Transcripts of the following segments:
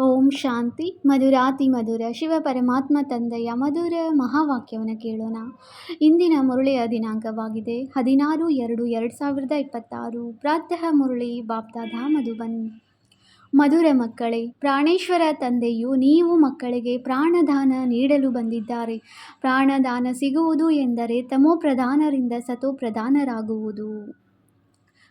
ಓಂ ಶಾಂತಿ ಮಧುರಾತಿ ಮಧುರ ಶಿವ ಪರಮಾತ್ಮ ತಂದೆಯ ಮಧುರ ಮಹಾವಾಕ್ಯವನ್ನು ಕೇಳೋಣ. ಇಂದಿನ ಮುರಳಿಯ ದಿನಾಂಕವಾಗಿದೆ. ಹದಿನಾರು ಎರಡು ಎರಡು ಸಾವಿರದ ಇಪ್ಪತ್ತಾರು. ಪ್ರಾತಃ ಮುರಳಿ, ಬಾಪ್ತಾದ, ಮಧುಬನ್. ಮಧುರ ಮಕ್ಕಳೇ, ಪ್ರಾಣೇಶ್ವರ ತಂದೆಯು ನೀವು ಮಕ್ಕಳಿಗೆ ಪ್ರಾಣದಾನ ನೀಡಲು ಬಂದಿದ್ದಾರೆ. ಪ್ರಾಣದಾನ ಸಿಗುವುದು ಎಂದರೆ ತಮೋ ಪ್ರಧಾನರಿಂದ ಸತೋ ಪ್ರಧಾನರಾಗುವುದು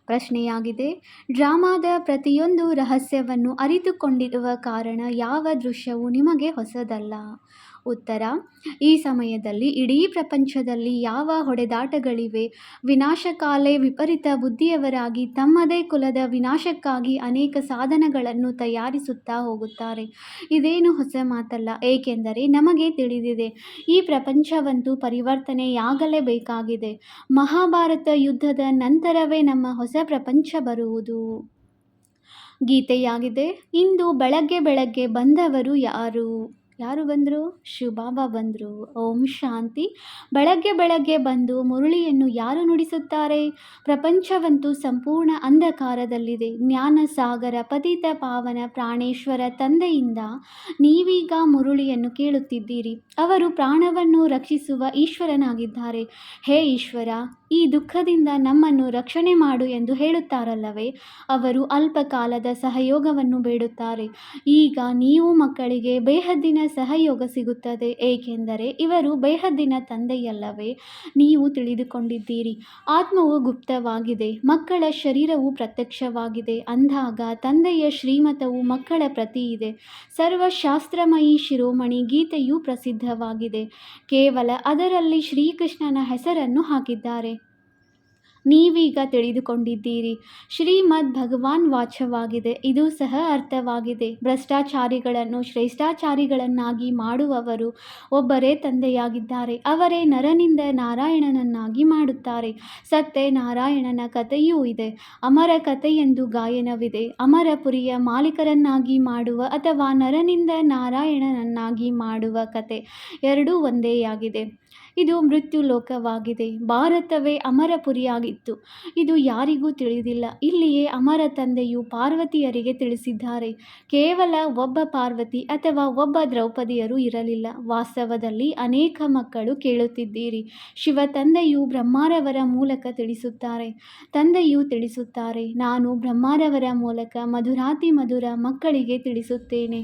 ಪ್ರಶ್ನೆಯಾಗಿದೆ. ಡ್ರಾಮಾದ ಪ್ರತಿಯೊಂದು ರಹಸ್ಯವನ್ನು ಅರಿತುಕೊಂಡಿರುವ ಕಾರಣ ಯಾವ ದೃಶ್ಯವೂ ನಿಮಗೆ ಹೊಸದಲ್ಲ? ಉತ್ತರ. ಈ ಸಮಯದಲ್ಲಿ ಇಡೀ ಪ್ರಪಂಚದಲ್ಲಿ ಯಾವ ಹೊಡೆದಾಟಗಳಿವೆ? ವಿನಾಶಕಾಲೆ ವಿಪರೀತ ಬುದ್ಧಿಯವರಾಗಿ ತಮ್ಮದೇ ಕುಲದ ವಿನಾಶಕ್ಕಾಗಿ ಅನೇಕ ಸಾಧನಗಳನ್ನು ತಯಾರಿಸುತ್ತಾ ಹೋಗುತ್ತಾರೆ. ಇದೇನು ಹೊಸ ಮಾತಲ್ಲ, ಏಕೆಂದರೆ ನಮಗೆ ತಿಳಿದಿದೆ, ಈ ಪ್ರಪಂಚವಂತೂ ಪರಿವರ್ತನೆಯಾಗಲೇಬೇಕಾಗಿದೆ. ಮಹಾಭಾರತ ಯುದ್ಧದ ನಂತರವೇ ನಮ್ಮ ಹೊಸ ಪ್ರಪಂಚ ಬರುವುದು. ಗೀತೆಯಾಗಿದೆ, ಇಂದು ಬೆಳಗ್ಗೆ ಬೆಳಗ್ಗೆ ಬಂದವರು ಯಾರು? ಯಾರು ಬಂದರು? ಶಿವಬಾಬಾ ಬಂದರು. ಓಂ ಶಾಂತಿ. ಬೆಳಗ್ಗೆ ಬೆಳಗ್ಗೆ ಬಂದು ಮುರುಳಿಯನ್ನು ಯಾರು ನುಡಿಸುತ್ತಾರೆ? ಪ್ರಪಂಚವಂತೂ ಸಂಪೂರ್ಣ ಅಂಧಕಾರದಲ್ಲಿದೆ. ಜ್ಞಾನ ಸಾಗರ, ಪತಿತ ಪಾವನ, ಪ್ರಾಣೇಶ್ವರ ತಂದೆಯಿಂದ ನೀವೀಗ ಮುರುಳಿಯನ್ನು ಕೇಳುತ್ತಿದ್ದೀರಿ. ಅವರು ಪ್ರಾಣವನ್ನು ರಕ್ಷಿಸುವ ಈಶ್ವರನಾಗಿದ್ದಾರೆ. ಹೇ ಈಶ್ವರ, ಈ ದುಃಖದಿಂದ ನಮ್ಮನ್ನು ರಕ್ಷಣೆ ಮಾಡು ಎಂದು ಹೇಳುತ್ತಾರಲ್ಲವೇ? ಅವರು ಅಲ್ಪಕಾಲದ ಸಹಯೋಗವನ್ನು ಬೇಡುತ್ತಾರೆ. ಈಗ ನೀವು ಮಕ್ಕಳಿಗೆ ಬೇಹದ್ದಿನ ಸಹಯೋಗ ಸಿಗುತ್ತದೆ. ಏಕೆಂದರೆ ಇವರು ಬೇಹದ್ದಿನ ತಂದೆಯಲ್ಲವೇ ನೀವು ತಿಳಿದುಕೊಂಡಿದ್ದೀರಿ. ಆತ್ಮವು ಗುಪ್ತವಾಗಿದೆ, ಮಕ್ಕಳ ಶರೀರವು ಪ್ರತ್ಯಕ್ಷವಾಗಿದೆ. ಅಂದಾಗ ತಂದೆಯ ಶ್ರೀಮತವು ಮಕ್ಕಳ ಪ್ರತಿ ಇದೆ. ಸರ್ವಶಾಸ್ತ್ರಮಯಿ ಶಿರೋಮಣಿ ಗೀತೆಯು ಪ್ರಸಿದ್ಧವಾಗಿದೆ. ಕೇವಲ ಅದರಲ್ಲಿ ಶ್ರೀಕೃಷ್ಣನ ಹೆಸರನ್ನು ಹಾಕಿದ್ದಾರೆ. ನೀವೀಗ ತಿಳಿದುಕೊಂಡಿದ್ದೀರಿ. ಶ್ರೀಮದ್ ಭಗವಾನ್ ವಾಚವಾಗಿದೆ ಇದು ಸಹ ಅರ್ಥವಾಗಿದೆ. ಭ್ರಷ್ಟಾಚಾರಿಗಳನ್ನು ಶ್ರೇಷ್ಠಾಚಾರಿಗಳನ್ನಾಗಿ ಮಾಡುವವರು ಒಬ್ಬರೇ ತಂದೆಯಾಗಿದ್ದಾರೆ. ಅವರೇ ನರನಿಂದ ನಾರಾಯಣನನ್ನಾಗಿ ಮಾಡುತ್ತಾರೆ. ಸತ್ತೆ ನಾರಾಯಣನ ಕಥೆಯೂ ಇದೆ. ಅಮರ ಕಥೆಯೆಂದು ಗಾಯನವಿದೆ. ಅಮರಪುರಿಯ ಮಾಲೀಕರನ್ನಾಗಿ ಮಾಡುವ ಅಥವಾ ನರನಿಂದ ನಾರಾಯಣನನ್ನಾಗಿ ಮಾಡುವ ಕತೆ ಎರಡೂ ಒಂದೇಯಾಗಿದೆ ಇದು ಮೃತ್ಯು ಲೋಕವಾಗಿದೆ. ಭಾರತವೇ ಅಮರಪುರಿಯಾಗಿತ್ತು ಇದು ಯಾರಿಗೂ ತಿಳಿದಿಲ್ಲ. ಇಲ್ಲಿಯೇ ಅಮರ ತಂದೆಯು ಪಾರ್ವತಿಯರಿಗೆ ತಿಳಿಸಿದ್ದಾರೆ. ಕೇವಲ ಒಬ್ಬ ಪಾರ್ವತಿ ಅಥವಾ ಒಬ್ಬ ದ್ರೌಪದಿಯರು ಇರಲಿಲ್ಲ. ವಾಸ್ತವದಲ್ಲಿ ಅನೇಕ ಮಕ್ಕಳು ಕೇಳುತ್ತಿದ್ದೀರಿ. ಶಿವ ತಂದೆಯು ಬ್ರಹ್ಮಾರವರ ಮೂಲಕ ತಿಳಿಸುತ್ತಾರೆ. ತಂದೆಯು ತಿಳಿಸುತ್ತಾರೆ, ನಾನು ಬ್ರಹ್ಮಾರವರ ಮೂಲಕ ಮಧುರಾತಿ ಮಧುರ ಮಕ್ಕಳಿಗೆ ತಿಳಿಸುತ್ತೇನೆ.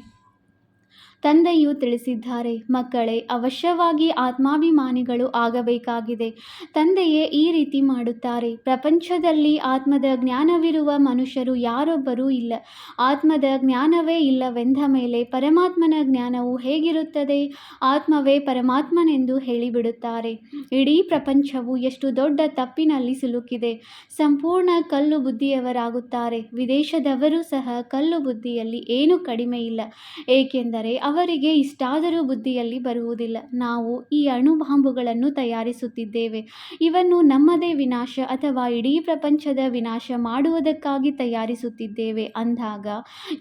ತಂದೆಯು ತಿಳಿಸಿದ್ದಾರೆ, ಮಕ್ಕಳೇ, ಅವಶ್ಯವಾಗಿ ಆತ್ಮಾಭಿಮಾನಿಗಳು ಆಗಬೇಕಾಗಿದೆ. ತಂದೆಯೇ ಈ ರೀತಿ ಮಾಡುತ್ತಾರೆ, ಪ್ರಪಂಚದಲ್ಲಿ ಆತ್ಮದ ಜ್ಞಾನವಿರುವ ಮನುಷ್ಯರು ಯಾರೊಬ್ಬರೂ ಇಲ್ಲ. ಆತ್ಮದ ಜ್ಞಾನವೇ ಇಲ್ಲವೆಂದ ಮೇಲೆ ಪರಮಾತ್ಮನ ಜ್ಞಾನವು ಹೇಗಿರುತ್ತದೆ? ಆತ್ಮವೇ ಪರಮಾತ್ಮನೆಂದು ಹೇಳಿಬಿಡುತ್ತಾರೆ. ಇಡೀ ಪ್ರಪಂಚವು ಎಷ್ಟು ದೊಡ್ಡ ತಪ್ಪಿನಲ್ಲಿ ಸಿಲುಕಿದೆ. ಸಂಪೂರ್ಣ ಕಲ್ಲು ಬುದ್ಧಿಯವರಾಗುತ್ತಾರೆ. ವಿದೇಶದವರು ಸಹ ಕಲ್ಲು ಬುದ್ಧಿಯಲ್ಲಿ ಏನೂ ಕಡಿಮೆ ಇಲ್ಲ. ಏಕೆಂದರೆ ಅವರಿಗೆ ಇಷ್ಟಾದರೂ ಬುದ್ಧಿಯಲ್ಲಿ ಬರುವುದಿಲ್ಲ. ನಾವು ಈ ಅಣುಬಾಂಬುಗಳನ್ನು ತಯಾರಿಸುತ್ತಿದ್ದೇವೆ. ಇವನ್ನು ನಮ್ಮದೇ ವಿನಾಶ ಅಥವಾ ಇಡೀ ಪ್ರಪಂಚದ ವಿನಾಶ ಮಾಡುವುದಕ್ಕಾಗಿ ತಯಾರಿಸುತ್ತಿದ್ದೇವೆ ಅಂದಾಗ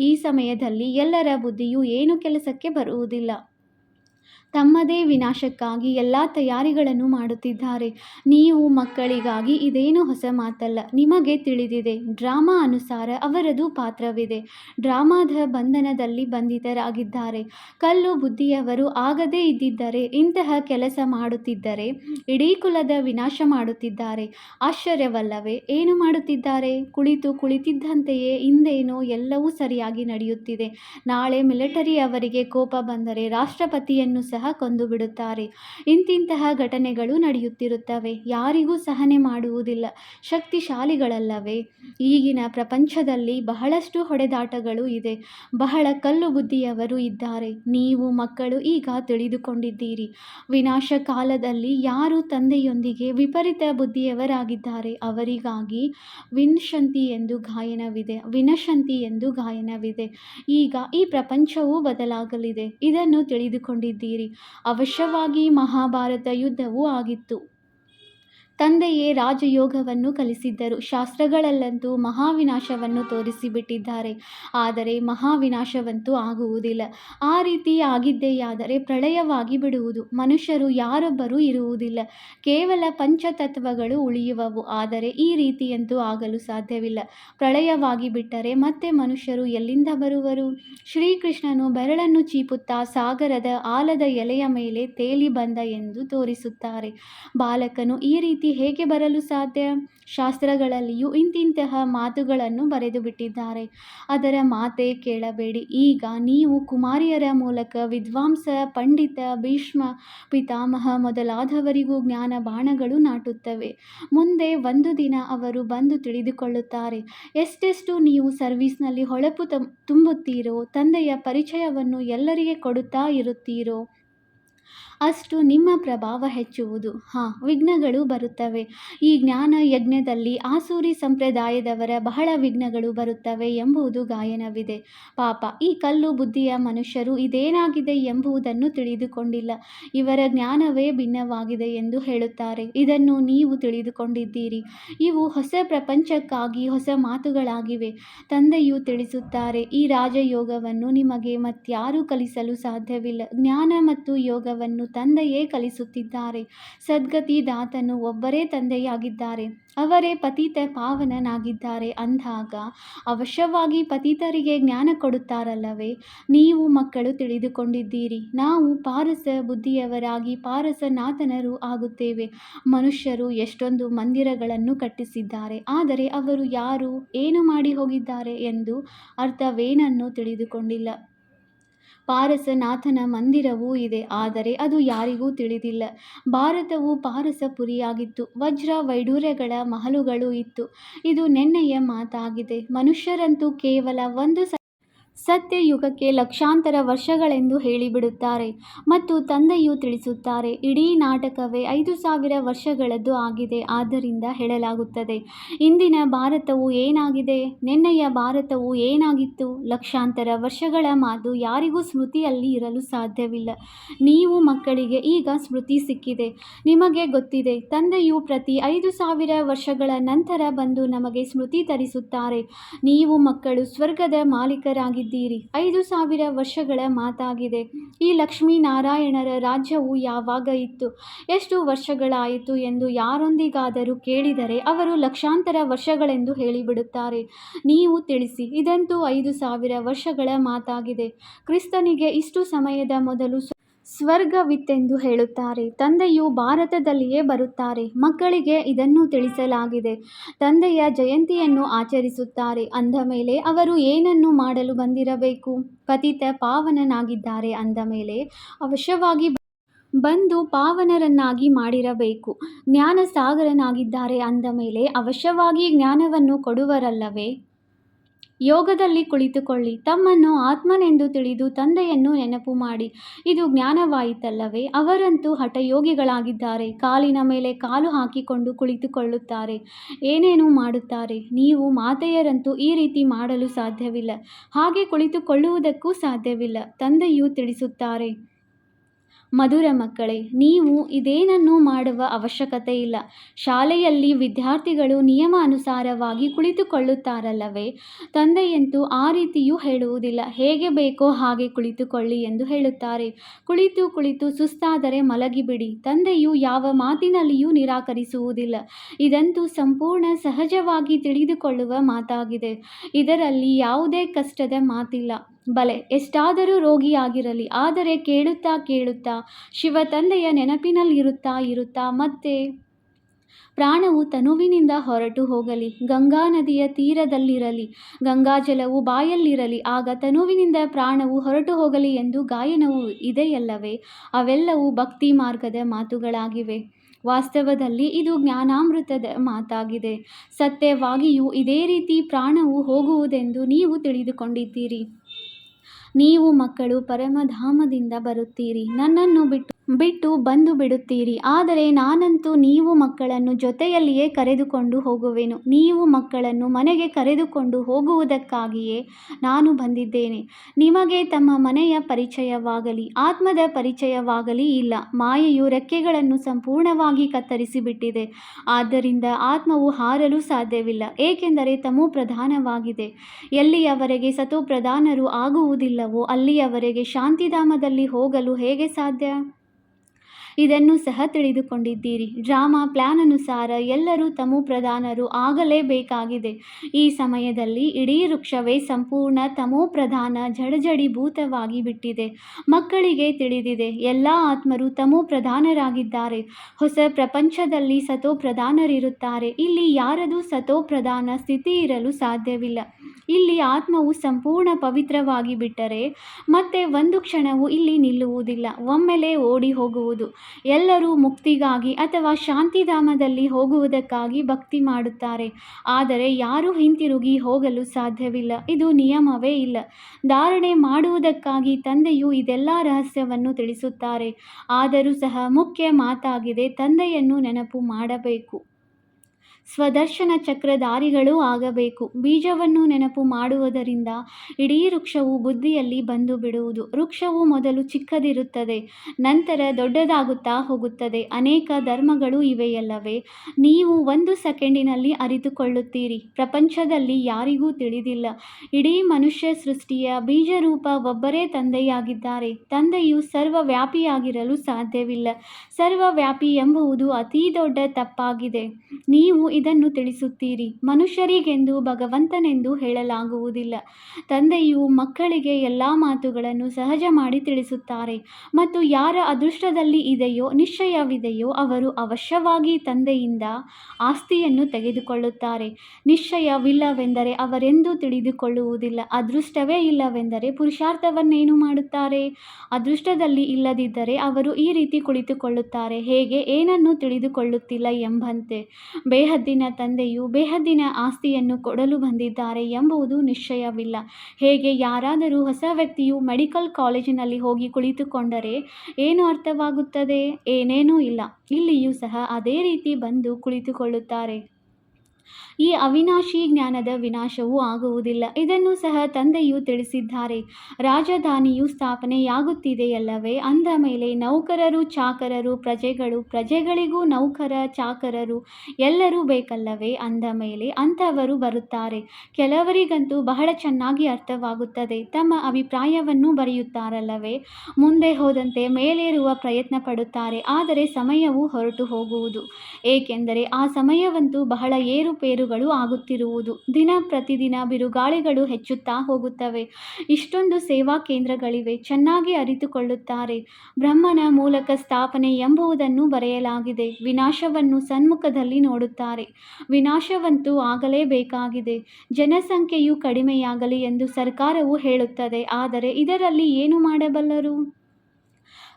ಈ ಸಮಯದಲ್ಲಿ ಎಲ್ಲರ ಬುದ್ಧಿಯು ಏನು ಕೆಲಸಕ್ಕೆ ಬರುವುದಿಲ್ಲ. ತಮ್ಮದೇ ವಿನಾಶಕ್ಕಾಗಿ ಎಲ್ಲ ತಯಾರಿಗಳನ್ನು ಮಾಡುತ್ತಿದ್ದಾರೆ. ನೀವು ಮಕ್ಕಳಿಗಾಗಿ ಇದೇನು ಹೊಸ ಮಾತಲ್ಲ, ನಿಮಗೆ ತಿಳಿದಿದೆ. ಡ್ರಾಮಾ ಅನುಸಾರ ಅವರದು ಪಾತ್ರವಿದೆ. ಡ್ರಾಮಾದ ಬಂಧನದಲ್ಲಿ ಬಂಧಿತರಾಗಿದ್ದಾರೆ. ಕಲ್ಲು ಬುದ್ಧಿಯವರು ಆಗದೇ ಇದ್ದಿದ್ದರೆ, ಇಂತಹ ಕೆಲಸ ಮಾಡುತ್ತಿದ್ದರೆ, ಇಡೀ ಕುಲದ ವಿನಾಶ ಮಾಡುತ್ತಿದ್ದಾರೆ. ಆಶ್ಚರ್ಯವಲ್ಲವೇ, ಏನು ಮಾಡುತ್ತಿದ್ದಾರೆ? ಕುಳಿತು ಕುಳಿತಿದ್ದಂತೆಯೇ ಹಿಂದೇನೋ ಎಲ್ಲವೂ ಸರಿಯಾಗಿ ನಡೆಯುತ್ತಿದೆ. ನಾಳೆ ಮಿಲಿಟರಿ ಅವರಿಗೆ ಕೋಪ ಬಂದರೆ ರಾಷ್ಟ್ರಪತಿಯನ್ನು ಸಹ ಕೊಂದು ಬಿಡುತ್ತಾರೆ ಇಂತಿಂತಹ ಘಟನೆಗಳು ನಡೆಯುತ್ತಿರುತ್ತವೆ. ಯಾರಿಗೂ ಸಹನೆ ಮಾಡುವುದಿಲ್ಲ. ಶಕ್ತಿಶಾಲಿಗಳಲ್ಲವೇ? ಈಗಿನ ಪ್ರಪಂಚದಲ್ಲಿ ಬಹಳಷ್ಟು ಹೊಡೆದಾಟಗಳು ಇದೆ. ಬಹಳ ಕಲ್ಲು ಬುದ್ಧಿಯವರು ಇದ್ದಾರೆ. ನೀವು ಮಕ್ಕಳು ಈಗ ತಿಳಿದುಕೊಂಡಿದ್ದೀರಿ. ವಿನಾಶ ಕಾಲದಲ್ಲಿ ಯಾರು ತಂದೆಯೊಂದಿಗೆ ವಿಪರೀತ ಬುದ್ಧಿಯವರಾಗಿದ್ದಾರೆ? ಅವರಿಗಾಗಿ ವಿನ್ಶಂತಿ ಎಂದು ಗಾಯನವಿದೆ. ವಿನಶಂತಿ ಎಂದು ಗಾಯನವಿದೆ. ಈಗ ಈ ಪ್ರಪಂಚವೂ ಬದಲಾಗಲಿದೆ. ಇದನ್ನು ತಿಳಿದುಕೊಂಡಿದ್ದೀರಿ. ಅವಶ್ಯವಾಗಿ ಮಹಾಭಾರತ ಯುದ್ಧವೂ ಆಗಿತ್ತು. ತಂದೆಯೇ ರಾಜಯೋಗವನ್ನು ಕಲಿಸಿದ್ದರು. ಶಾಸ್ತ್ರಗಳಲ್ಲಂತೂ ಮಹಾವಿನಾಶವನ್ನು ತೋರಿಸಿಬಿಟ್ಟಿದ್ದಾರೆ. ಆದರೆ ಮಹಾವಿನಾಶವಂತೂ ಆಗುವುದಿಲ್ಲ. ಆ ರೀತಿ ಆಗಿದ್ದೆಯಾದರೆ ಪ್ರಳಯವಾಗಿ ಬಿಡುವುದು. ಮನುಷ್ಯರು ಯಾರೊಬ್ಬರೂ ಇರುವುದಿಲ್ಲ. ಕೇವಲ ಪಂಚತತ್ವಗಳು ಉಳಿಯುವವು. ಆದರೆ ಈ ರೀತಿಯಂತೂ ಆಗಲು ಸಾಧ್ಯವಿಲ್ಲ. ಪ್ರಳಯವಾಗಿ ಬಿಟ್ಟರೆ ಮತ್ತೆ ಮನುಷ್ಯರು ಎಲ್ಲಿಂದ ಬರುವರು? ಶ್ರೀಕೃಷ್ಣನು ಬೆರಳನ್ನು ಚೀಪುತ್ತಾ ಸಾಗರದ ಆಲದ ಎಲೆಯ ಮೇಲೆ ತೇಲಿ ಬಂದ ಎಂದು ತೋರಿಸುತ್ತಾರೆ. ಬಾಲಕನು ಈ ರೀತಿ ಹೇಗೆ ಬರಲು ಸಾಧ್ಯ? ಶಾಸ್ತ್ರಗಳಲ್ಲಿಯೂ ಇಂತಿಂತಹ ಮಾತುಗಳನ್ನು ಬರೆದು ಬಿಟ್ಟಿದ್ದಾರೆ. ಅದರ ಮಾತೇ ಕೇಳಬೇಡಿ. ಈಗ ನೀವು ಕುಮಾರಿಯರ ಮೂಲಕ ವಿದ್ವಾಂಸ, ಪಂಡಿತ, ಭೀಷ್ಮ, ಪಿತಾಮಹ ಮೊದಲಾದವರಿಗೂ ಜ್ಞಾನ ಬಾಣಗಳು ನಾಟುತ್ತವೆ. ಮುಂದೆ ಒಂದು ದಿನ ಅವರು ಬಂದು ತಿಳಿದುಕೊಳ್ಳುತ್ತಾರೆ. ಎಷ್ಟೆಷ್ಟು ನೀವು ಸರ್ವೀಸ್ನಲ್ಲಿ ಹೊಳಪು ತುಂಬುತ್ತೀರೋ, ತಂದೆಯ ಪರಿಚಯವನ್ನು ಎಲ್ಲರಿಗೆ ಕೊಡುತ್ತಾ ಇರುತ್ತೀರೋ? ಅಷ್ಟು ನಿಮ್ಮ ಪ್ರಭಾವ ಹೆಚ್ಚುವುದು. ಹಾಂ, ವಿಘ್ನಗಳು ಬರುತ್ತವೆ. ಈ ಜ್ಞಾನ ಯಜ್ಞದಲ್ಲಿ ಆಸೂರಿ ಸಂಪ್ರದಾಯದವರ ಬಹಳ ವಿಘ್ನಗಳು ಬರುತ್ತವೆ ಎಂಬುದು ಗಾಯನವಿದೆ. ಪಾಪ, ಈ ಕಲ್ಲು ಬುದ್ಧಿಯ ಮನುಷ್ಯರು ಇದೇನಾಗಿದೆ ಎಂಬುದನ್ನು ತಿಳಿದುಕೊಂಡಿಲ್ಲ. ಇವರ ಜ್ಞಾನವೇ ಭಿನ್ನವಾಗಿದೆ ಎಂದು ಹೇಳುತ್ತಾರೆ. ಇದನ್ನು ನೀವು ತಿಳಿದುಕೊಂಡಿದ್ದೀರಿ. ಇವು ಹೊಸ ಪ್ರಪಂಚಕ್ಕಾಗಿ ಹೊಸ ಮಾತುಗಳಾಗಿವೆ. ತಂದೆಯು ತಿಳಿಸುತ್ತಾರೆ, ಈ ರಾಜಯೋಗವನ್ನು ನಿಮಗೆ ಮತ್ಯಾರೂ ಕಲಿಸಲು ಸಾಧ್ಯವಿಲ್ಲ. ಜ್ಞಾನ ಮತ್ತು ಯೋಗವನ್ನು ತಂದೆಯೇ ಕಲಿಸುತ್ತಿದ್ದಾರೆ. ಸದ್ಗತಿ ದಾತನು ಒಬ್ಬರೇ ತಂದೆಯಾಗಿದ್ದಾರೆ. ಅವರೇ ಪತಿತ ಪಾವನನಾಗಿದ್ದಾರೆ ಅಂದಾಗ ಅವಶ್ಯವಾಗಿ ಪತಿತರಿಗೆ ಜ್ಞಾನ ಕೊಡುತ್ತಾರಲ್ಲವೇ? ನೀವು ಮಕ್ಕಳು ತಿಳಿದುಕೊಂಡಿದ್ದೀರಿ. ನಾವು ಪಾರಸ ಬುದ್ಧಿಯವರಾಗಿ ಪಾರಸನಾಥನರು ಆಗುತ್ತೇವೆ. ಮನುಷ್ಯರು ಎಷ್ಟೊಂದು ಮಂದಿರಗಳನ್ನು ಕಟ್ಟಿಸಿದ್ದಾರೆ. ಆದರೆ ಅವರು ಯಾರು, ಏನು ಮಾಡಿ ಹೋಗಿದ್ದಾರೆ ಎಂದು ಅರ್ಥವೇನನ್ನು ತಿಳಿದುಕೊಂಡಿಲ್ಲ. ಪಾರಸನಾಥನ ಮಂದಿರವೂ ಇದೆ, ಆದರೆ ಅದು ಯಾರಿಗೂ ತಿಳಿದಿಲ್ಲ. ಭಾರತವು ಪಾರಸಪುರಿಯಾಗಿತ್ತು ವಜ್ರ ವೈಡೂರ್ಯಗಳ ಮಹಲುಗಳು ಇತ್ತು. ಇದು ನೆನ್ನೆಯ ಮಾತಾಗಿದೆ. ಮನುಷ್ಯರಂತೂ ಕೇವಲ ಒಂದು ಸತ್ಯಯುಗಕ್ಕೆ ಲಕ್ಷಾಂತರ ವರ್ಷಗಳೆಂದು ಹೇಳಿಬಿಡುತ್ತಾರೆ ಮತ್ತು ತಂದೆಯು ತಿಳಿಸುತ್ತಾರೆ, ಇಡೀ ನಾಟಕವೇ ಐದು ಸಾವಿರ ವರ್ಷಗಳದ್ದು ಆಗಿದೆ ಆದ್ದರಿಂದ ಹೇಳಲಾಗುತ್ತದೆ. ಇಂದಿನ ಭಾರತವು ಏನಾಗಿದೆ? ನಿನ್ನೆಯ ಭಾರತವು ಏನಾಗಿತ್ತು? ಲಕ್ಷಾಂತರ ವರ್ಷಗಳ ಮಾತು ಯಾರಿಗೂ ಸ್ಮೃತಿಯಲ್ಲಿ ಇರಲು ಸಾಧ್ಯವಿಲ್ಲ. ನೀವು ಮಕ್ಕಳಿಗೆ ಈಗ ಸ್ಮೃತಿ ಸಿಕ್ಕಿದೆ. ನಿಮಗೆ ಗೊತ್ತಿದೆ, ತಂದೆಯು ಪ್ರತಿ ಐದು ಸಾವಿರ ವರ್ಷಗಳ ನಂತರ ಬಂದು ನಮಗೆ ಸ್ಮೃತಿ ತರಿಸುತ್ತಾರೆ. ನೀವು ಮಕ್ಕಳು ಸ್ವರ್ಗದ ಮಾಲೀಕರಾಗಿದ್ದೀರಿ ಐದು ಸಾವಿರ ವರ್ಷಗಳ ಮಾತಾಗಿದೆ. ಈ ಲಕ್ಷ್ಮೀನಾರಾಯಣರ ರಾಜ್ಯವು ಯಾವಾಗ ಇತ್ತು? ಎಷ್ಟು ವರ್ಷಗಳಾಯಿತು ಎಂದು ಯಾರೊಂದಿಗಾದರೂ ಕೇಳಿದರೆ ಅವರು ಲಕ್ಷಾಂತರ ವರ್ಷಗಳೆಂದು ಹೇಳಿಬಿಡುತ್ತಾರೆ. ನೀವು ತಿಳಿಸಿ, ಇದಂತೂ ಐದು ಸಾವಿರ ವರ್ಷಗಳ ಮಾತಾಗಿದೆ. ಕ್ರಿಸ್ತನಿಗೆ ಇಷ್ಟು ಸಮಯದ ಮೊದಲು ಸ್ವರ್ಗವಿತ್ತೆಂದು ಹೇಳುತ್ತಾರೆ. ತಂದೆಯು ಭಾರತದಲ್ಲಿಯೇ ಬರುತ್ತಾರೆ. ಮಕ್ಕಳಿಗೆ ಇದನ್ನು ತಿಳಿಸಲಾಗಿದೆ. ತಂದೆಯ ಜಯಂತಿಯನ್ನು ಆಚರಿಸುತ್ತಾರೆ. ಅಂದ ಮೇಲೆ ಅವರು ಏನನ್ನು ಮಾಡಲು ಬಂದಿರಬೇಕು? ಪತಿತ ಪಾವನನಾಗಿದ್ದಾರೆ. ಅಂದ ಮೇಲೆ ಅವಶ್ಯವಾಗಿ ಬಂದು ಪಾವನರನ್ನಾಗಿ ಮಾಡಿರಬೇಕು. ಜ್ಞಾನ ಸಾಗರನಾಗಿದ್ದಾರೆ ಅಂದ ಮೇಲೆ ಅವಶ್ಯವಾಗಿ ಜ್ಞಾನವನ್ನು ಕೊಡುವರಲ್ಲವೇ? ಯೋಗದಲ್ಲಿ ಕುಳಿತುಕೊಳ್ಳಿ. ತಮ್ಮನ್ನು ಆತ್ಮನೆಂದು ತಿಳಿದು ತಂದೆಯನ್ನು ನೆನಪು ಮಾಡಿ. ಇದು ಜ್ಞಾನವಾಯಿತಲ್ಲವೇ? ಅವರಂತೂ ಹಠಯೋಗಿಗಳಾಗಿದ್ದಾರೆ. ಕಾಲಿನ ಮೇಲೆ ಕಾಲು ಹಾಕಿಕೊಂಡು ಕುಳಿತುಕೊಳ್ಳುತ್ತಾರೆ. ಏನೇನು ಮಾಡುತ್ತಾರೆ? ನೀವು ಮಾತೆಯರಂತೂ ಈ ರೀತಿ ಮಾಡಲು ಸಾಧ್ಯವಿಲ್ಲ. ಹಾಗೆ ಕುಳಿತುಕೊಳ್ಳುವುದಕ್ಕೂ ಸಾಧ್ಯವಿಲ್ಲ. ತಂದೆಯು ತಿಳಿಸುತ್ತಾರೆ. ಮಧುರ ಮಕ್ಕಳೇ, ನೀವು ಇದೇನನ್ನೂ ಮಾಡುವ ಅವಶ್ಯಕತೆ ಇಲ್ಲ. ಶಾಲೆಯಲ್ಲಿ ವಿದ್ಯಾರ್ಥಿಗಳು ನಿಯಮ ಅನುಸಾರವಾಗಿ ಕುಳಿತುಕೊಳ್ಳುತ್ತಾರಲ್ಲವೇ? ತಂದೆಯಂತೂ ಆ ರೀತಿಯೂ ಹೇಳುವುದಿಲ್ಲ. ಹೇಗೆ ಬೇಕೋ ಹಾಗೆ ಕುಳಿತುಕೊಳ್ಳಿ ಎಂದು ಹೇಳುತ್ತಾರೆ. ಕುಳಿತು ಕುಳಿತು ಸುಸ್ತಾದರೆ ಮಲಗಿಬಿಡಿ. ತಂದೆಯು ಯಾವ ಮಾತಿನಲ್ಲಿಯೂ ನಿರಾಕರಿಸುವುದಿಲ್ಲ. ಇದಂತೂ ಸಂಪೂರ್ಣ ಸಹಜವಾಗಿ ತಿಳಿದುಕೊಳ್ಳುವ ಮಾತಾಗಿದೆ. ಇದರಲ್ಲಿ ಯಾವುದೇ ಕಷ್ಟದ ಮಾತಿಲ್ಲ. ಬಲೆ, ಎಷ್ಟಾದರೂ ರೋಗಿಯಾಗಿರಲಿ, ಆದರೆ ಕೇಳುತ್ತಾ ಕೇಳುತ್ತಾ ಶಿವ ತಂದೆಯ ನೆನಪಿನಲ್ಲಿರುತ್ತಾ ಇರುತ್ತಾ, ಮತ್ತೆ ಪ್ರಾಣವು ತನುವಿನಿಂದ ಹೊರಟು ಹೋಗಲಿ, ಗಂಗಾ ನದಿಯ ತೀರದಲ್ಲಿರಲಿ ಗಂಗಾಜಲವು ಬಾಯಲ್ಲಿರಲಿ, ಆಗ ತನುವಿನಿಂದ ಪ್ರಾಣವು ಹೊರಟು ಹೋಗಲಿ ಎಂದು ಗಾಯನವು ಇದೆಯಲ್ಲವೇ, ಅವೆಲ್ಲವೂ ಭಕ್ತಿ ಮಾರ್ಗದ ಮಾತುಗಳಾಗಿವೆ. ವಾಸ್ತವದಲ್ಲಿ ಇದು ಜ್ಞಾನಾಮೃತದ ಮಾತಾಗಿದೆ. ಸತ್ಯವಾಗಿಯೂ ಇದೇ ರೀತಿ ಪ್ರಾಣವು ಹೋಗುವುದೆಂದು ನೀವು ತಿಳಿದುಕೊಂಡಿದ್ದೀರಿ. ನೀವು ಮಕ್ಕಳು ಪರಮಧಾಮದಿಂದ ಬರುತ್ತೀರಿ. ನನ್ನನ್ನು ಬಿಟ್ಟು ಬಿಟ್ಟು ಬಂದು ಬಿಡುತ್ತೀರಿ. ಆದರೆ ನಾನಂತೂ ನೀವು ಮಕ್ಕಳನ್ನು ಜೊತೆಯಲ್ಲಿಯೇ ಕರೆದುಕೊಂಡು ಹೋಗುವೆನು. ನೀವು ಮಕ್ಕಳನ್ನು ಮನೆಗೆ ಕರೆದುಕೊಂಡು ಹೋಗುವುದಕ್ಕಾಗಿಯೇ ನಾನು ಬಂದಿದ್ದೇನೆ. ನಿಮಗೆ ತಮ್ಮ ಮನೆಯ ಪರಿಚಯವಾಗಲಿ, ಆತ್ಮದ ಪರಿಚಯವಾಗಲಿ ಇಲ್ಲ. ಮಾಯೆಯು ರೆಕ್ಕೆಗಳನ್ನು ಸಂಪೂರ್ಣವಾಗಿ ಕತ್ತರಿಸಿಬಿಟ್ಟಿದೆ. ಆದ್ದರಿಂದ ಆತ್ಮವು ಹಾರಲು ಸಾಧ್ಯವಿಲ್ಲ. ಏಕೆಂದರೆ ತಮೋ ಪ್ರಧಾನವಾಗಿದೆ. ಎಲ್ಲಿಯವರೆಗೆ ಸತೋ ಪ್ರಧಾನರು ಆಗುವುದಿಲ್ಲವೋ, ಅಲ್ಲಿಯವರೆಗೆ ಶಾಂತಿಧಾಮದಲ್ಲಿ ಹೋಗಲು ಹೇಗೆ ಸಾಧ್ಯ? ಇದನ್ನು ಸಹ ತಿಳಿದುಕೊಂಡಿದ್ದೀರಿ. ಡ್ರಾಮಾ ಪ್ಲಾನ್ ಅನುಸಾರ ಎಲ್ಲರೂ ತಮೋ ಪ್ರಧಾನರು ಆಗಲೇಬೇಕಾಗಿದೆ. ಈ ಸಮಯದಲ್ಲಿ ಇಡೀ ವೃಕ್ಷವೇ ಸಂಪೂರ್ಣ ತಮೋ ಪ್ರಧಾನ ಜಡಜಡೀಭೂತವಾಗಿ ಬಿಟ್ಟಿದೆ. ಮಕ್ಕಳಿಗೆ ತಿಳಿದಿದೆ, ಎಲ್ಲ ಆತ್ಮರು ತಮೋ ಪ್ರಧಾನರಾಗಿದ್ದಾರೆ. ಹೊಸ ಪ್ರಪಂಚದಲ್ಲಿ ಸತೋ ಪ್ರಧಾನರಿರುತ್ತಾರೆ. ಇಲ್ಲಿ ಯಾರದು ಸತೋ ಪ್ರಧಾನ ಸ್ಥಿತಿ ಇರಲು ಸಾಧ್ಯವಿಲ್ಲ. ಇಲ್ಲಿ ಆತ್ಮವು ಸಂಪೂರ್ಣ ಪವಿತ್ರವಾಗಿ ಬಿಟ್ಟರೆ ಮತ್ತೆ ಒಂದು ಕ್ಷಣವು ಇಲ್ಲಿ ನಿಲ್ಲುವುದಿಲ್ಲ. ಒಮ್ಮೆಲೆ ಓಡಿ ಹೋಗುವುದು. ಎಲ್ಲರೂ ಮುಕ್ತಿಗಾಗಿ ಅಥವಾ ಶಾಂತಿಧಾಮದಲ್ಲಿ ಹೋಗುವುದಕ್ಕಾಗಿ ಭಕ್ತಿ ಮಾಡುತ್ತಾರೆ. ಆದರೆ ಯಾರೂ ಹಿಂತಿರುಗಿ ಹೋಗಲು ಸಾಧ್ಯವಿಲ್ಲ. ಇದು ನಿಯಮವೇ ಇಲ್ಲ. ಧಾರಣೆ ಮಾಡುವುದಕ್ಕಾಗಿ ತಂದೆಯು ಇದೆಲ್ಲ ರಹಸ್ಯವನ್ನು ತಿಳಿಸುತ್ತಾರೆ. ಆದರೂ ಸಹ ಮುಖ್ಯ ಮಾತಾಗಿದೆ ತಂದೆಯನ್ನು ನೆನಪು ಮಾಡಬೇಕು. ಸ್ವದರ್ಶನ ಚಕ್ರಧಾರಿಗಳು ಆಗಬೇಕು. ಬೀಜವನ್ನು ನೆನಪು ಮಾಡುವುದರಿಂದ ಇಡೀ ವೃಕ್ಷವು ಬುದ್ಧಿಯಲ್ಲಿ ಬಂದು ಬಿಡುವುದು. ವೃಕ್ಷವು ಮೊದಲು ಚಿಕ್ಕದಿರುತ್ತದೆ, ನಂತರ ದೊಡ್ಡದಾಗುತ್ತಾ ಹೋಗುತ್ತದೆ. ಅನೇಕ ಧರ್ಮಗಳು ಇವೆಯಲ್ಲವೇ? ನೀವು ಒಂದು ಸೆಕೆಂಡಿನಲ್ಲಿ ಅರಿತುಕೊಳ್ಳುತ್ತೀರಿ. ಪ್ರಪಂಚದಲ್ಲಿ ಯಾರಿಗೂ ತಿಳಿದಿಲ್ಲ. ಇಡೀ ಮನುಷ್ಯ ಸೃಷ್ಟಿಯ ಬೀಜರೂಪ ಒಬ್ಬರೇ ತಂದೆಯಾಗಿದ್ದಾರೆ. ತಂದೆಯು ಸರ್ವವ್ಯಾಪಿಯಾಗಿರಲು ಸಾಧ್ಯವಿಲ್ಲ. ಸರ್ವವ್ಯಾಪಿ ಎಂಬುವುದು ಅತೀ ದೊಡ್ಡ ತಪ್ಪಾಗಿದೆ. ನೀವು ಇದನ್ನು ತಿಳಿಸುತ್ತೀರಿ. ಮನುಷ್ಯರಿಗೆಂದು ಭಗವಂತನೆಂದು ಹೇಳಲಾಗುವುದಿಲ್ಲ. ತಂದೆಯು ಮಕ್ಕಳಿಗೆ ಎಲ್ಲ ಮಾತುಗಳನ್ನು ಸಹಜ ಮಾಡಿ ತಿಳಿಸುತ್ತಾರೆ. ಮತ್ತು ಯಾರ ಅದೃಷ್ಟದಲ್ಲಿ ಇದೆಯೋ, ನಿಶ್ಚಯವಿದೆಯೋ ಅವರು ಅವಶ್ಯವಾಗಿ ತಂದೆಯಿಂದ ಆಸ್ತಿಯನ್ನು ತೆಗೆದುಕೊಳ್ಳುತ್ತಾರೆ. ನಿಶ್ಚಯವಿಲ್ಲವೆಂದರೆ ಅವರೆಂದೂ ತಿಳಿದುಕೊಳ್ಳುವುದಿಲ್ಲ. ಅದೃಷ್ಟವೇ ಇಲ್ಲವೆಂದರೆ ಪುರುಷಾರ್ಥವನ್ನೇನು ಮಾಡುತ್ತಾರೆ? ಅದೃಷ್ಟದಲ್ಲಿ ಇಲ್ಲದಿದ್ದರೆ ಅವರು ಈ ರೀತಿ ಕುಳಿತುಕೊಳ್ಳುತ್ತಾರೆ. ಹೇಗೆ? ಏನನ್ನು ತಿಳಿದುಕೊಳ್ಳುತ್ತಿಲ್ಲ ಎಂಬಂತೆ. ಬೇಹದ್ದಿನ ತಂದೆಯು ಬೇಹದ್ದಿನ ಆಸ್ತಿಯನ್ನು ಕೊಡಲು ಬಂದಿದ್ದಾರೆ ಎಂಬುದು ನಿಶ್ಚಯವಿಲ್ಲ. ಹೇಗೆ ಯಾರಾದರೂ ಹೊಸ ವ್ಯಕ್ತಿಯು ಮೆಡಿಕಲ್ ಕಾಲೇಜಿನಲ್ಲಿ ಹೋಗಿ ಕುಳಿತುಕೊಂಡರೆ ಏನು ಅರ್ಥವಾಗುತ್ತದೆ? ಏನೇನೂ ಇಲ್ಲ. ಇಲ್ಲಿಯೂ ಸಹ ಅದೇ ರೀತಿ ಬಂದು ಕುಳಿತುಕೊಳ್ಳುತ್ತಾರೆ. ಈ ಅವಿನಾಶಿ ಜ್ಞಾನದ ವಿನಾಶವೂ ಆಗುವುದಿಲ್ಲ. ಇದನ್ನು ಸಹ ತಂದೆಯು ತಿಳಿಸಿದ್ದಾರೆ. ರಾಜಧಾನಿಯು ಸ್ಥಾಪನೆಯಾಗುತ್ತಿದೆಯಲ್ಲವೇ? ಅಂದ ಮೇಲೆ ನೌಕರರು, ಚಾಕರರು, ಪ್ರಜೆಗಳು, ಪ್ರಜೆಗಳಿಗೂ ನೌಕರ, ಚಾಕರರು ಎಲ್ಲರೂ ಬೇಕಲ್ಲವೇ? ಅಂದ ಮೇಲೆ ಅಂಥವರು ಬರುತ್ತಾರೆ. ಕೆಲವರಿಗಂತೂ ಬಹಳ ಚೆನ್ನಾಗಿ ಅರ್ಥವಾಗುತ್ತದೆ. ತಮ್ಮ ಅಭಿಪ್ರಾಯವನ್ನು ಬರೆಯುತ್ತಾರಲ್ಲವೇ? ಮುಂದೆ ಹೋದಂತೆ ಮೇಲೇರುವ ಪ್ರಯತ್ನ ಪಡುತ್ತಾರೆ. ಆದರೆ ಸಮಯವು ಹೊರಟು ಹೋಗುವುದು. ಏಕೆಂದರೆ ಆ ಸಮಯವಂತೂ ಬಹಳ ಏರುಪೇರುಗಳು ಆಗುತ್ತಿರುವುದು. ದಿನ ಪ್ರತಿದಿನ ಬಿರುಗಾಳಿಗಳು ಹೆಚ್ಚುತ್ತಾ ಹೋಗುತ್ತವೆ. ಇಷ್ಟೊಂದು ಸೇವಾ ಕೇಂದ್ರಗಳಿವೆ. ಚೆನ್ನಾಗಿ ಅರಿತುಕೊಳ್ಳುತ್ತಾರೆ. ಬ್ರಹ್ಮನ ಮೂಲಕ ಸ್ಥಾಪನೆ ಎಂಬುವುದನ್ನು ಬರೆಯಲಾಗಿದೆ. ವಿನಾಶವನ್ನು ಸನ್ಮುಖದಲ್ಲಿ ನೋಡುತ್ತಾರೆ. ವಿನಾಶವಂತೂ ಆಗಲೇಬೇಕಾಗಿದೆ. ಜನಸಂಖ್ಯೆಯು ಕಡಿಮೆಯಾಗಲಿ ಎಂದು ಸರ್ಕಾರವು ಹೇಳುತ್ತದೆ. ಆದರೆ ಇದರಲ್ಲಿ ಏನು ಮಾಡಬಲ್ಲರು?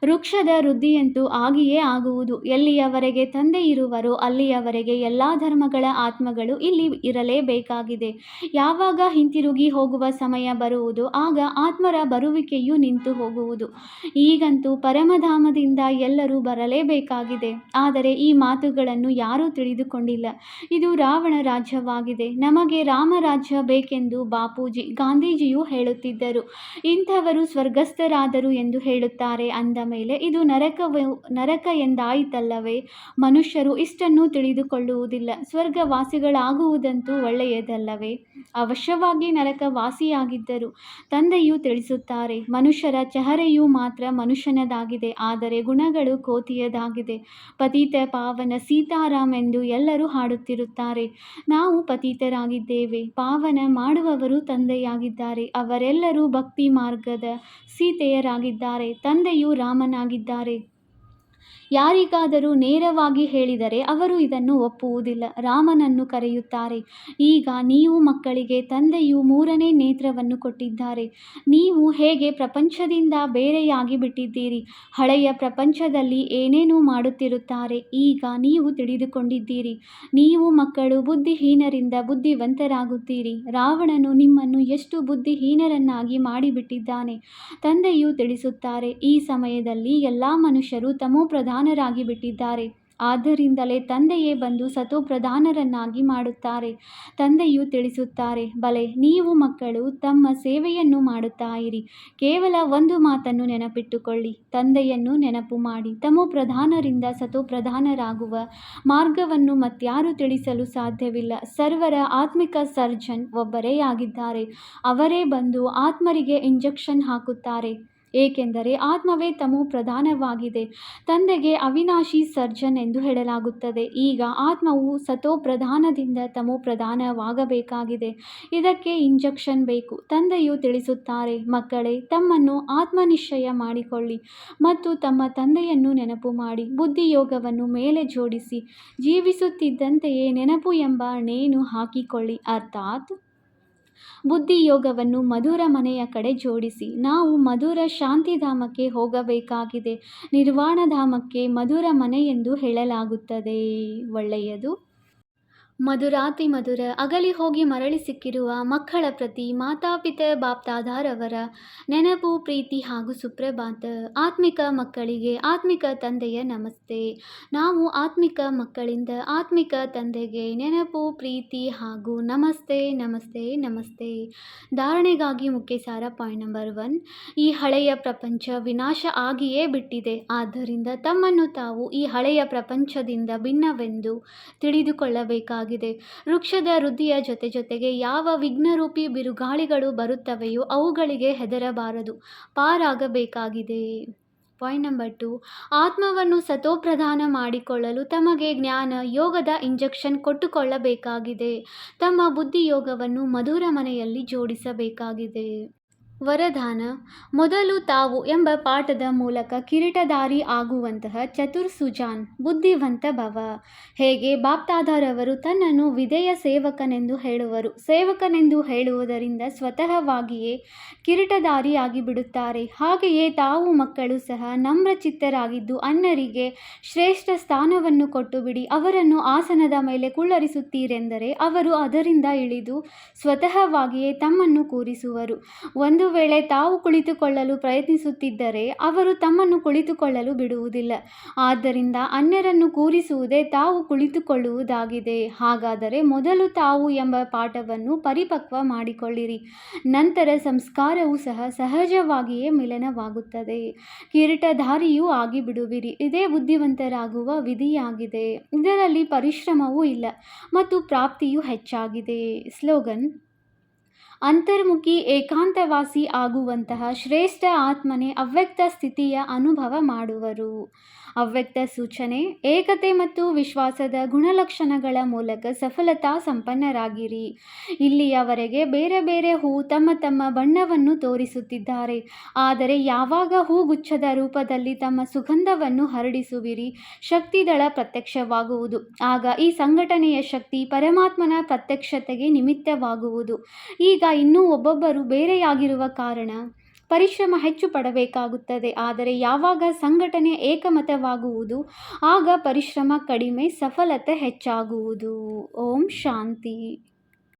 ವೃಕ್ಷದ ವೃದ್ಧಿಯಂತೂ ಆಗಿಯೇ ಆಗುವುದು. ಎಲ್ಲಿಯವರೆಗೆ ತಂದೆ ಇರುವರೋ ಅಲ್ಲಿಯವರೆಗೆ ಎಲ್ಲ ಧರ್ಮಗಳ ಆತ್ಮಗಳು ಇಲ್ಲಿ ಇರಲೇಬೇಕಾಗಿದೆ. ಯಾವಾಗ ಹಿಂತಿರುಗಿ ಹೋಗುವ ಸಮಯ ಬರುವುದು ಆಗ ಆತ್ಮರ ಬರುವಿಕೆಯೂ ನಿಂತು ಹೋಗುವುದು. ಈಗಂತೂ ಪರಮಧಾಮದಿಂದ ಎಲ್ಲರೂ ಬರಲೇಬೇಕಾಗಿದೆ. ಆದರೆ ಈ ಮಾತುಗಳನ್ನು ಯಾರೂ ತಿಳಿದುಕೊಂಡಿಲ್ಲ. ಇದು ರಾವಣ ರಾಜ್ಯವಾಗಿದೆ. ನಮಗೆ ರಾಮರಾಜ್ಯ ಬೇಕೆಂದು ಬಾಪೂಜಿ, ಗಾಂಧೀಜಿಯು ಹೇಳುತ್ತಿದ್ದರು. ಇಂಥವರು ಸ್ವರ್ಗಸ್ಥರಾದರು ಎಂದು ಹೇಳುತ್ತಾರೆ, ಅಂದ ಮೇಲೆ ಇದು ನರಕವೇ, ನರಕ ಎಂದಾಯಿತಲ್ಲವೇ? ಮನುಷ್ಯರು ಇಷ್ಟನ್ನು ತಿಳಿದುಕೊಳ್ಳುವುದಿಲ್ಲ. ಸ್ವರ್ಗವಾಸಿಗಳಾಗುವುದಂತೂ ಒಳ್ಳೆಯದಲ್ಲವೇ? ಅವಶ್ಯವಾಗಿ ನರಕವಾಸಿಯಾಗಿದ್ದರು. ತಂದೆಯು ತಿಳಿಸುತ್ತಾರೆ, ಮನುಷ್ಯರ ಚಹರೆಯು ಮಾತ್ರ ಮನುಷ್ಯನದಾಗಿದೆ, ಆದರೆ ಗುಣಗಳು ಕೋತಿಯದಾಗಿದೆ. ಪತೀತ ಪಾವನ ಸೀತಾರಾಮ್ ಎಂದು ಎಲ್ಲರೂ ಹಾಡುತ್ತಿರುತ್ತಾರೆ, ನಾವು ಪತೀತರಾಗಿದ್ದೇವೆ. ಪಾವನ ಮಾಡುವವರು ತಂದೆಯಾಗಿದ್ದಾರೆ, ಅವರೆಲ್ಲರೂ ಭಕ್ತಿ ಮಾರ್ಗದ ಸೀತೆಯರಾಗಿದ್ದಾರೆ. ತಂದೆಯು ರಾಮನಾಗಿದ್ದಾರೆ ಯಾರಿಗಾದರೂ ನೇರವಾಗಿ ಹೇಳಿದರೆ ಅವರು ಇದನ್ನು ಒಪ್ಪುವುದಿಲ್ಲ. ರಾಮನನ್ನು ಕರೆಯುತ್ತಾರೆ. ಈಗ ನೀವು ಮಕ್ಕಳಿಗೆ ತಂದೆಯು ಮೂರನೇ ನೇತ್ರವನ್ನು ಕೊಟ್ಟಿದ್ದಾರೆ. ನೀವು ಹೇಗೆ ಪ್ರಪಂಚದಿಂದ ಬೇರೆಯಾಗಿ ಬಿಟ್ಟಿದ್ದೀರಿ? ಹಳೆಯ ಪ್ರಪಂಚದಲ್ಲಿ ಏನೇನು ಮಾಡುತ್ತಿರುತ್ತಾರೆ. ಈಗ ನೀವು ತಿಳಿದುಕೊಂಡಿದ್ದೀರಿ. ನೀವು ಮಕ್ಕಳು ಬುದ್ಧಿಹೀನರಿಂದ ಬುದ್ಧಿವಂತರಾಗುತ್ತೀರಿ. ರಾವಣನು ನಿಮ್ಮನ್ನು ಎಷ್ಟು ಬುದ್ಧಿಹೀನರನ್ನಾಗಿ ಮಾಡಿಬಿಟ್ಟಿದ್ದಾನೆ? ತಂದೆಯು ತಿಳಿಸುತ್ತಾರೆ, ಈ ಸಮಯದಲ್ಲಿ ಎಲ್ಲ ಮನುಷ್ಯರು ತಮೋಪ್ರಧಾನರಾಗಿ ಬಿಟ್ಟಿದ್ದಾರೆ. ಆದ್ದರಿಂದಲೇ ತಂದೆಯೇ ಬಂದು ಸತೋಪ್ರಧಾನರನ್ನಾಗಿ ಮಾಡುತ್ತಾರೆ. ತಂದೆಯು ತಿಳಿಸುತ್ತಾರೆ, ಬಲೆ, ನೀವು ಮಕ್ಕಳು ತಮ್ಮ ಸೇವೆಯನ್ನು ಮಾಡುತ್ತಾ ಇರಿ. ಕೇವಲ ಒಂದು ಮಾತನ್ನು ನೆನಪಿಟ್ಟುಕೊಳ್ಳಿ. ತಂದೆಯನ್ನು ನೆನಪು ಮಾಡಿ. ತಮ್ಮೋ ಪ್ರಧಾನರಿಂದ ಸತೋ ಪ್ರಧಾನರಾಗುವ ಮಾರ್ಗವನ್ನು ಮತ್ಯಾರು ತಿಳಿಸಲು ಸಾಧ್ಯವಿಲ್ಲ. ಸರ್ವರ ಆತ್ಮಿಕ ಸರ್ಜನ್ ಒಬ್ಬರೇ ಆಗಿದ್ದಾರೆ. ಅವರೇ ಬಂದು ಆತ್ಮರಿಗೆ ಇಂಜೆಕ್ಷನ್ ಹಾಕುತ್ತಾರೆ. ಏಕೆಂದರೆ ಆತ್ಮವೇ ತಮೋ ಪ್ರಧಾನವಾಗಿದೆ. ತಂದೆಗೆ ಅವಿನಾಶಿ ಸರ್ಜನ್ ಎಂದು ಹೇಳಲಾಗುತ್ತದೆ. ಈಗ ಆತ್ಮವು ಸತೋ ಪ್ರಧಾನದಿಂದ ತಮೋ ಪ್ರಧಾನವಾಗಬೇಕಾಗಿದೆ. ಇದಕ್ಕೆ ಇಂಜೆಕ್ಷನ್ ಬೇಕು. ತಂದೆಯು ತಿಳಿಸುತ್ತಾರೆ, ಮಕ್ಕಳೇ, ತಮ್ಮನ್ನು ಆತ್ಮನಿಶ್ಚಯ ಮಾಡಿಕೊಳ್ಳಿ ಮತ್ತು ತಮ್ಮ ತಂದೆಯನ್ನು ನೆನಪು ಮಾಡಿ. ಬುದ್ಧಿಯೋಗವನ್ನು ಮೇಲೆ ಜೋಡಿಸಿ. ಜೀವಿಸುತ್ತಿದ್ದಂತೆಯೇ ನೆನಪು ಎಂಬ ನೇಣು ಹಾಕಿಕೊಳ್ಳಿ. ಅರ್ಥಾತ್ ಬುದ್ಧಿಯೋಗವನ್ನು ಮಧುರ ಮನೆಯ ಕಡೆ ಜೋಡಿಸಿ. ನಾವು ಮಧುರ ಶಾಂತಿಧಾಮಕ್ಕೆ ಹೋಗಬೇಕಾಗಿದೆ. ನಿರ್ವಾಣಧಾಮಕ್ಕೆ ಮಧುರ ಮನೆ ಎಂದು ಹೇಳಲಾಗುತ್ತದೆ. ಒಳ್ಳೆಯದು. ಮಧುರಾತಿ ಮಧುರ, ಅಗಲಿ ಹೋಗಿ ಮರಳಿ ಸಿಕ್ಕಿರುವ ಮಕ್ಕಳ ಪ್ರತಿ ಮಾತಾಪಿತ ಬಾಪ್ತಾದಾರವರ ನೆನಪು, ಪ್ರೀತಿ ಹಾಗೂ ಸುಪ್ರಭಾತ. ಆತ್ಮಿಕ ಮಕ್ಕಳಿಗೆ ಆತ್ಮಿಕ ತಂದೆಯ ನಮಸ್ತೆ. ನಾವು ಆತ್ಮಿಕ ಮಕ್ಕಳಿಂದ ಆತ್ಮಿಕ ತಂದೆಗೆ ನೆನಪು, ಪ್ರೀತಿ ಹಾಗೂ ನಮಸ್ತೆ ನಮಸ್ತೆ ನಮಸ್ತೆ. ಧಾರಣೆಗಾಗಿ ಮುಖ್ಯ ಸಾರ ಪಾಯಿಂಟ್ ನಂಬರ್ ಒನ್. ಈ ಹಳೆಯ ಪ್ರಪಂಚ ವಿನಾಶ ಆಗಿಯೇ ಬಿಟ್ಟಿದೆ. ಆದ್ದರಿಂದ ತಮ್ಮನ್ನು ತಾವು ಈ ಹಳೆಯ ಪ್ರಪಂಚದಿಂದ ಭಿನ್ನವೆಂದು ತಿಳಿದುಕೊಳ್ಳಬೇಕಾಗಿದೆ ವೃಕ್ಷದ ವೃದ್ಧಿಯ ಜೊತೆ ಜೊತೆಗೆ ಯಾವ ವಿಘ್ನರೂಪಿ ಬಿರುಗಾಳಿಗಳು ಬರುತ್ತವೆಯೋ ಅವುಗಳಿಗೆ ಹೆದರಬಾರದು. ಪಾರಾಗಬೇಕಾಗಿದೆ. Point number two. ಆತ್ಮವನ್ನು ಸತೋಪ್ರಧಾನ ಮಾಡಿಕೊಳ್ಳಲು ತಮಗೆ ಜ್ಞಾನ, ಯೋಗದ ಇಂಜೆಕ್ಷನ್ ಕೊಟ್ಟುಕೊಳ್ಳಬೇಕಾಗಿದೆ. ತಮ್ಮ ಬುದ್ಧಿಯೋಗವನ್ನು ಮಧುರ ಮನೆಯಲ್ಲಿ ಜೋಡಿಸಬೇಕಾಗಿದೆ. ವರದಾನ. ಮೊದಲು ತಾವು ಎಂಬ ಪಾಠದ ಮೂಲಕ ಕಿರೀಟಧಾರಿ ಆಗುವಂತಹ ಚತುರ್ ಸುಜಾನ್ ಬುದ್ಧಿವಂತ ಭವ. ಹೇಗೆ? ಬಾಪ್ತಾದಾರವರು ತನ್ನನ್ನು ವಿಧೇಯ ಸೇವಕನೆಂದು ಹೇಳುವರು. ಸೇವಕನೆಂದು ಹೇಳುವುದರಿಂದ ಸ್ವತಃವಾಗಿಯೇ ಕಿರೀಟಧಾರಿಯಾಗಿ ಬಿಡುತ್ತಾರೆ ಹಾಗೆಯೇ ತಾವು ಮಕ್ಕಳು ಸಹ ನಮ್ರಚಿತ್ತರಾಗಿದ್ದು ಅನ್ನರಿಗೆ ಶ್ರೇಷ್ಠ ಸ್ಥಾನವನ್ನು ಕೊಟ್ಟು ಬಿಡಿ ಅವರನ್ನು ಆಸನದ ಮೇಲೆ ಕುಳ್ಳರಿಸುತ್ತೀರೆಂದರೆ ಅವರು ಅದರಿಂದ ಇಳಿದು ಸ್ವತಃವಾಗಿಯೇ ತಮ್ಮನ್ನು ಕೂರಿಸುವರು. ಒಂದು ವೇಳೆ ತಾವು ಕುಳಿತುಕೊಳ್ಳಲು ಪ್ರಯತ್ನಿಸುತ್ತಿದ್ದರೆ ಅವರು ತಮ್ಮನ್ನು ಕುಳಿತುಕೊಳ್ಳಲು ಬಿಡುವುದಿಲ್ಲ. ಆದ್ದರಿಂದ ಅನ್ಯರನ್ನು ಕೂರಿಸುವುದೇ ತಾವು ಕುಳಿತುಕೊಳ್ಳುವುದಾಗಿದೆ. ಹಾಗಾದರೆ ಮೊದಲು ತಾವು ಎಂಬ ಪಾಠವನ್ನು ಪರಿಪಕ್ವ ಮಾಡಿಕೊಳ್ಳಿರಿ. ನಂತರ ಸಂಸ್ಕಾರವು ಸಹ ಸಹಜವಾಗಿಯೇ ಮಿಲನವಾಗುತ್ತದೆ. ಕಿರೀಟಧಾರಿಯೂ ಆಗಿಬಿಡುವಿರಿ. ಇದೇ ಬುದ್ಧಿವಂತರಾಗುವ ವಿಧಿಯಾಗಿದೆ. ಇದರಲ್ಲಿ ಪರಿಶ್ರಮವೂ ಇಲ್ಲ ಮತ್ತು ಪ್ರಾಪ್ತಿಯೂ ಹೆಚ್ಚಾಗಿದೆ. ಸ್ಲೋಗನ್ ಅಂತರ್ಮುಖಿ ಏಕಾಂತವಾಸಿ ಆಗುವಂತಹ ಶ್ರೇಷ್ಠ ಆತ್ಮನೇ ಅವ್ಯಕ್ತ ಸ್ಥಿತಿಯ ಅನುಭವ ಮಾಡುವರು. ಅವ್ಯಕ್ತ ಸೂಚನೆ, ಏಕತೆ ಮತ್ತು ವಿಶ್ವಾಸದ ಗುಣಲಕ್ಷಣಗಳ ಮೂಲಕ ಸಫಲತಾ ಸಂಪನ್ನರಾಗಿರಿ. ಇಲ್ಲಿಯವರೆಗೆ ಬೇರೆ ಬೇರೆ ಹೂ ತಮ್ಮ ತಮ್ಮ ಬಣ್ಣವನ್ನು ತೋರಿಸುತ್ತಿದ್ದಾರೆ. ಆದರೆ ಯಾವಾಗ ಹೂಗುಚ್ಛದ ರೂಪದಲ್ಲಿ ತಮ್ಮ ಸುಗಂಧವನ್ನು ಹರಡಿಸುವಿರಿ ಶಕ್ತಿದಳ ಪ್ರತ್ಯಕ್ಷವಾಗುವುದು. ಆಗ ಈ ಸಂಘಟನೆಯ ಶಕ್ತಿ ಪರಮಾತ್ಮನ ಪ್ರತ್ಯಕ್ಷತೆಗೆ ನಿಮಿತ್ತವಾಗುವುದು. ಈಗ ಇನ್ನೂ ಒಬ್ಬೊಬ್ಬರು ಬೇರೆಯಾಗಿರುವ ಕಾರಣ ಪರಿಶ್ರಮ ಹೆಚ್ಚು ಪಡಬೇಕಾಗುತ್ತದೆ. ಆದರೆ ಯಾವಾಗ ಸಂಘಟನೆ ಏಕಮತವಾಗುವುದು ಆಗ ಪರಿಶ್ರಮ ಕಡಿಮೆ ಸಫಲತೆ ಹೆಚ್ಚಾಗುವುದು. ಓಂ ಶಾಂತಿ.